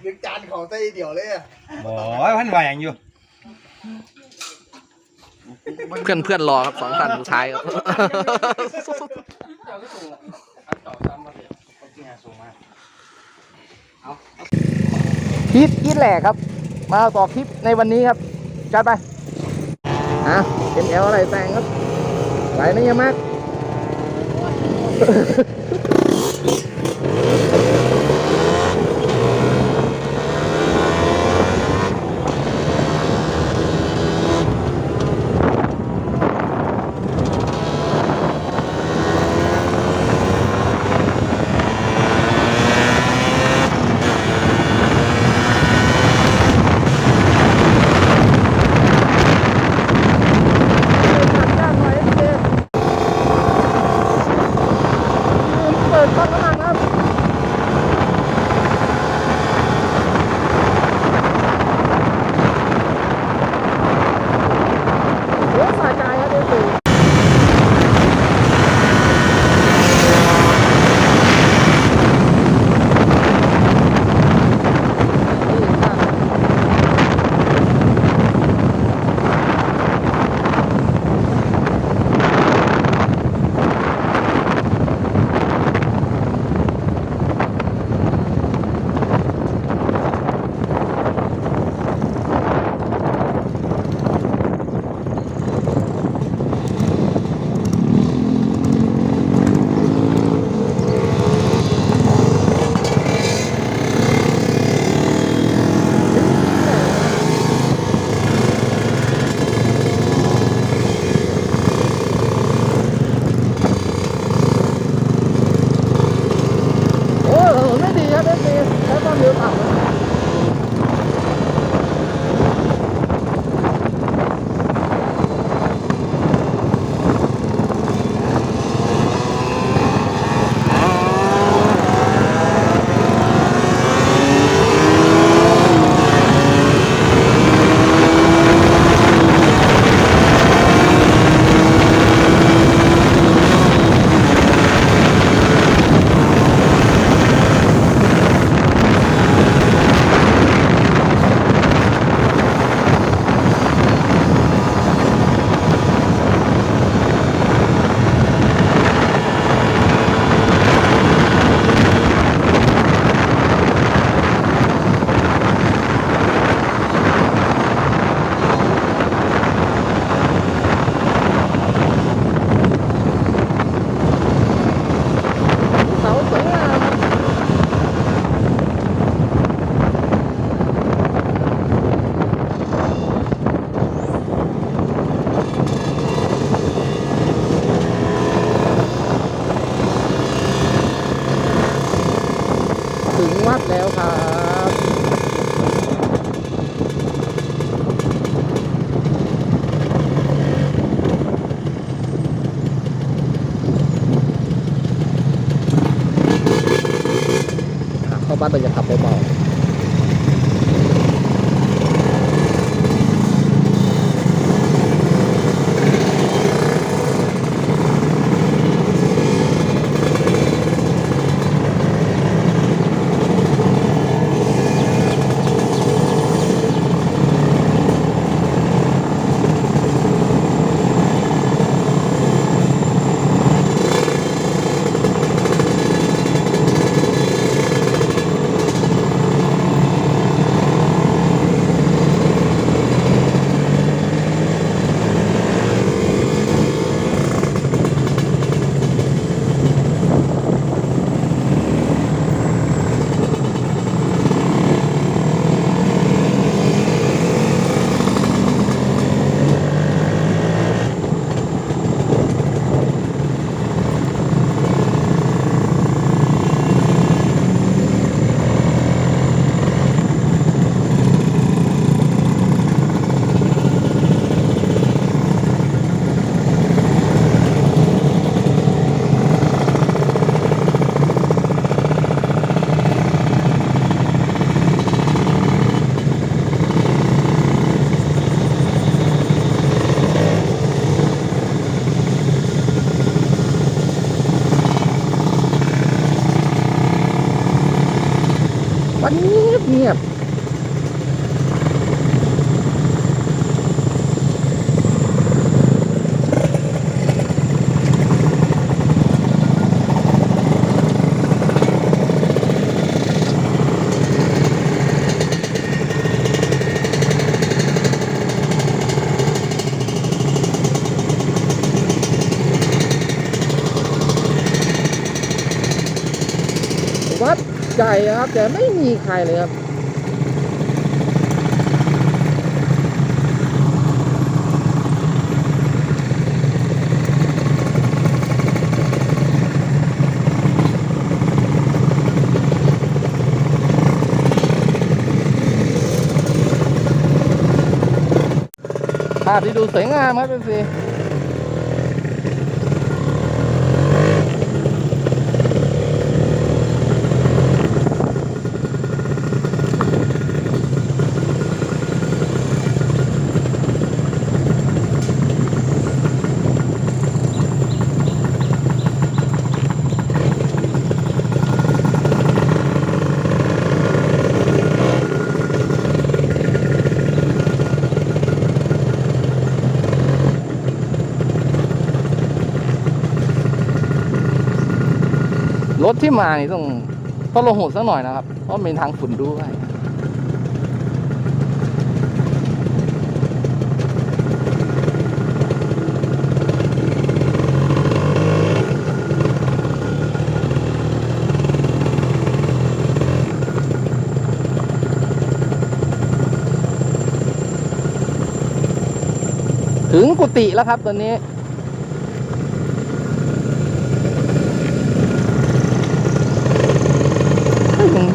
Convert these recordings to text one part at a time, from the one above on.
เลี้ยงจานเขาใส่เดี่ยวเลยอะโอ้ยพันวายอย่างอยู่เพื่อนเพื่อนรอครับสองท่านสุดท้ายครับ คลิปอีทแหลกครับ มาต่อคลิปในวันนี้ครับจัดไปอะเป็นแอลอะไรแต่งครับไหลนะเยอะมาก บเข้าบ้านเราจะขับเบา วัดใหญ่ครับ แต่ไม่มีใครเลยครับภาพที่ดูสวยงามครับเป็น ถที่มานี่ต้องต้องลงหุดสักหน่อยนะครับ เพราะเป็นทางฝุ่นด้วยถึงกุฏิแล้วครับตอนนี้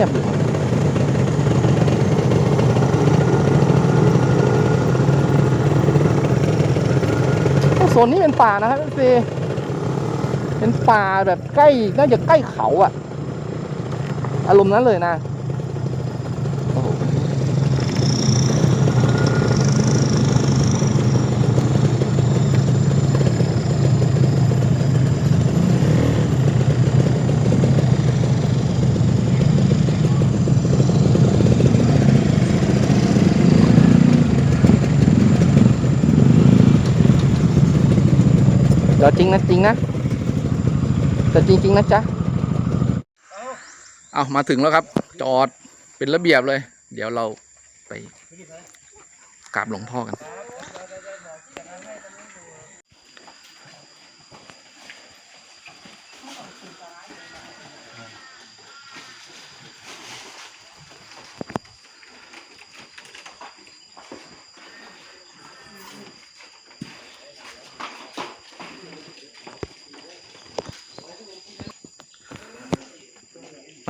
เฮ้ยยังเงียบโซนนี้เป็นป่านะครับพี่ซีเป็นป่าแบบใกล้น่าจะใกล้เขาอะอารมณ์นั้นเลยนะ เดี๋ยวจริงนะจริงนะแต่จริงๆนะจ๊ะเอามาถึงแล้วครับ จอดเป็นระเบียบเลย เดี๋ยวเราไปกราบหลวงพ่อกัน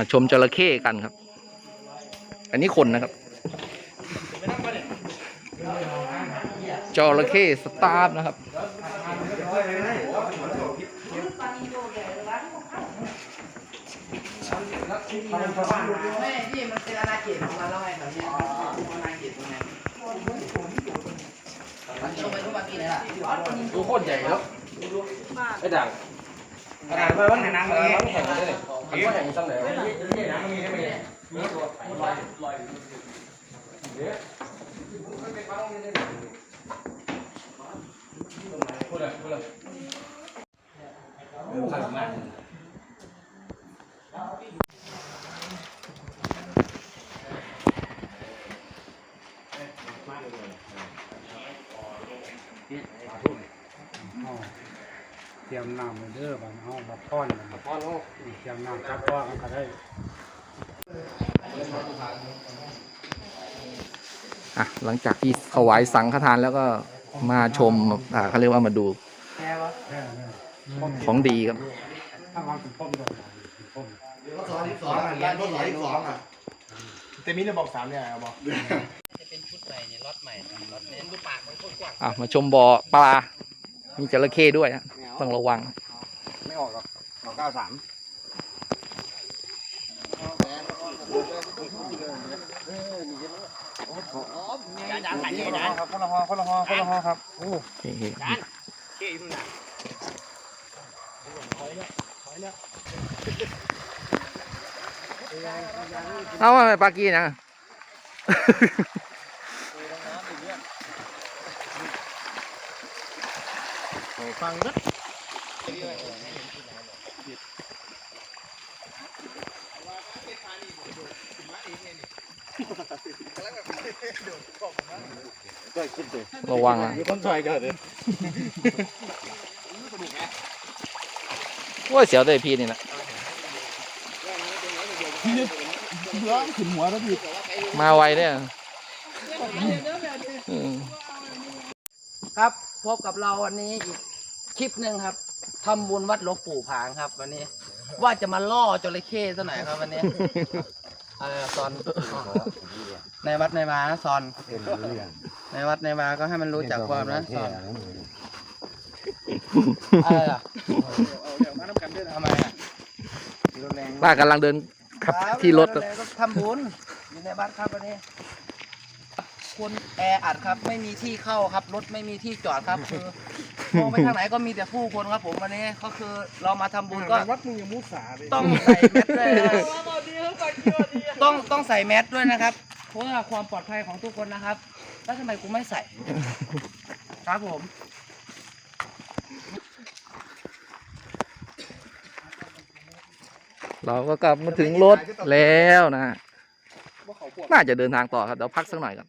มาชมจระเข้กันครับ อันนี้คนนะครับจระเข้สตาร์ฟนะครับแม่พี่มันเป็นอาณาเขตของมันแล้วไงแถวเนี้ยอาณาเขตตรงไหนมันลงไปทุกวันปีเลยล่ะดูโคตรใหญ่แล้วไอ้ด่างขนาดไปวันไหนนังเลย แข่งเลยมันก็แข่งตั้งแต่เตรียมน้ำมาเด้อบ้านเฮามาป้อนกันมาป้อนเตรียมน้ำจับว่ากันก็ได้ อะหลังจากที่ถวายสังฆทานแล้วก็มาชมอ่าเขาเรียกว่ามาดูของดีครับถ้าเราเป็นป้อมก็ได้เป็นป้อมสองสิบสองอะรียนรถสองสิบสองอะแต่มีระบอกสามเนี่ยบอกจะเป็นชุดใหม่เนี่ยรถใหม่รถเน้นดูปากมันกว้างอะมาชมบ่อปลา มีจระเข้ด้วยฮะ ต้องระวัง ไม่ออกหรอกสองเก้าสามจานจานถ่ายนี่คนละจานครับคนละหอคนละหอคนละหอครับโอ้เฮ้ยจานเก๋อยู่น่ะยเอามาปลากีนะฟังก็ ระวังอะมีคนช่วยกันเลยว่าเสียวได้พี่นี่นะร้องขึ้นหัวแล้วพี่มาไวเนี่ยอืมครับพบกับเราวันนี้อีกคลิปหนึ่งครับ ทำบุญวัดหลวงปู่ผางครับ วันนี้ ว่าจะมาล่อจระเข้ซะหน่อยครับวันนี้เออซอนในวัดในวานะซอนในวัดในวาก็ให้มันรู้จักความนะซอนอะไรอะทำไมอะป้ากำลังเดินขับที่รถ แล้วก็ทำบุญอยู่ในวัดครับวันนี้คนแออัดครับ ไม่มีที่เข้าครับ รถไม่มีที่จอดครับคือ มองไปทางไหนก็มีแต่ผู้คนครับผมวันนี้ก็คือเรามาทำบุญก็ วัดมึงยังมุสาเลยต้องใส่แมสด้วยนะครับต้องต้องใส่แมสด้วยนะครับ เพราะว่าความปลอดภัยของทุกคนนะครับ แล้วทำไมกูไม่ใส่ ครับผม เราก็กลับมาถึงรถแล้วนะ น่าจะเดินทางต่อครับ เดี๋ยวพักสักหน่อยก่อน